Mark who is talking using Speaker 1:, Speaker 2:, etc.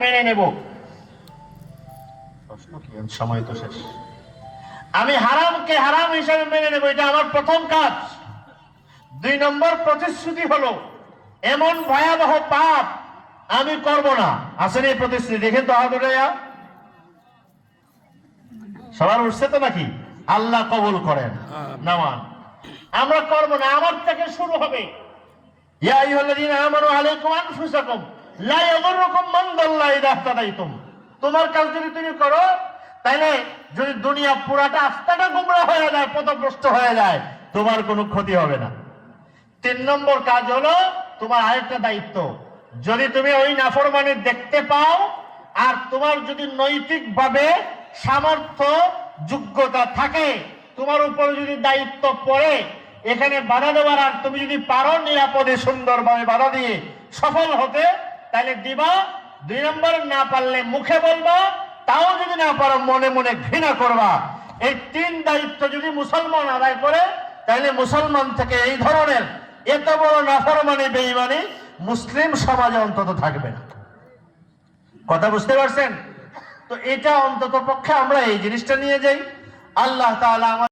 Speaker 1: মেনে নেব। প্রশ্ন কি? সময় তো শেষ। আমি হারামকে হারাম হিসাবে মেনে নেব এটা আমার প্রথম কাজ। দুই নম্বর প্রতিশ্রুতি হলো এমন ভয়াবহ পাপ আমি করব না। আসেন এই প্রতিশ্রুতি দেখেন তো হাত উঠাইয়া। সবার উঠছে তো নাকি? আল্লাহ কবুল করেন। নামান। আমরা করব না আমার থেকে শুরু হবে। ইয়া আইয়ুহাল্লাযীনা আমানু আলাইকুম আনফুসাকুম। তোমার কাজ যদি তুমি করো তাহলে যদি দুনিয়া পুরাটা আস্তাটা গুমরা হয়ে যায়, পথভ্রষ্ট হয়ে যায়, তোমার কোনো ক্ষতি হবে না। তিন নম্বর কাজ হলো তোমার আরেকটা দায়িত্ব। যদি তুমি ওই নাফরমানি দেখতে পাও, আর তোমার যদি নৈতিক ভাবে সামর্থ্য, যোগ্যতা থাকে, তোমার উপরে যদি দায়িত্ব পড়ে, এখানে বাধা দেওয়ার আর তুমি যদি পারো নিরাপদে, সুন্দরভাবে বাধা দিয়ে সফল হতে তাহলে দিবা, দুই নম্বর না পারলে মুখে বলবা, তাও যদি না পারো, মনে মনে ঘৃণা করবা। এই তিন দায়িত্ব যদি মুসলমান আদায় করে তাহলে মুসলমান থেকে এই ধরনের এত বড় নাফরমানি বেইমানি মুসলিম সমাজে অন্তত থাকবে না। কথা বুঝতে পারছেন? তো এটা অন্তত পক্ষে আমরা এই জিনিসটা নিয়ে যাই। আল্লাহ আমাদের